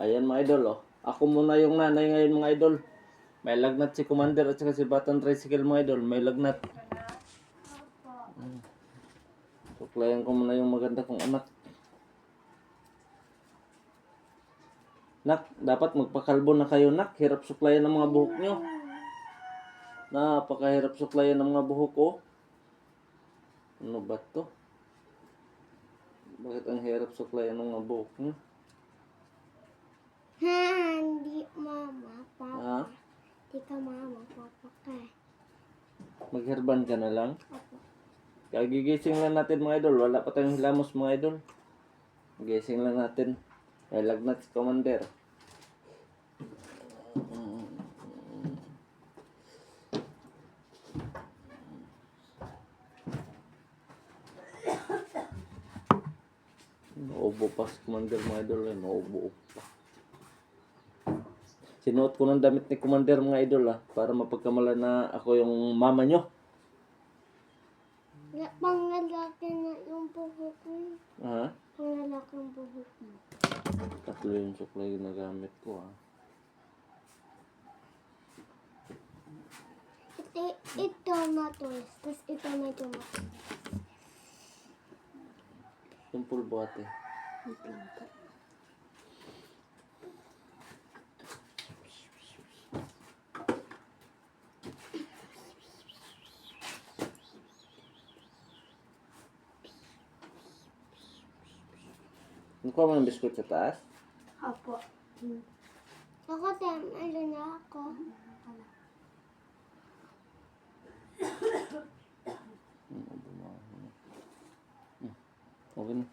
Ayan mga idol, oh. Ako muna yung nanay ngayon mga idol. May lagnat si Commander at saka si Batang Tricycle mga idol. May lagnat. Mm. Suklayan ko muna yung maganda kong anak. Nak, dapat magpakalbo na kayo nak. Hirap suklayan ng mga buhok nyo. Napakahirap suklayan ng mga buhok ko. Ano ba to? Bakit ang hirap suklayan ng mga buhok nyo? Ha, hindi mama, papa. Ha? Hindi ka mama, papa ka. Magherban ka na lang? Opo. Kagigising lang natin mga idol. Wala pa tayong hilamos mga idol. Gising lang natin. May lagnat si Commander. Naubo pa si Commander mga idol. Naubo pa. Sinuot ko ng damit ni Commander mga idol ah. Para mapagkamala na ako yung mama nyo. La- Pangalaki na yung buhok mo. Ha? Pangalaki yung buhok mo. Tatlo yung suklay yung nagamit ko ah. Ito, ito matulis. Tapos ito medyo matulis. Yung pulbo ate. Wait lang po. Nakuha mo ng biskut sa taas? Opo. Hmm. Ako, Tem, ano na ako? Hmm, abo na ako. Hmm, Okay na.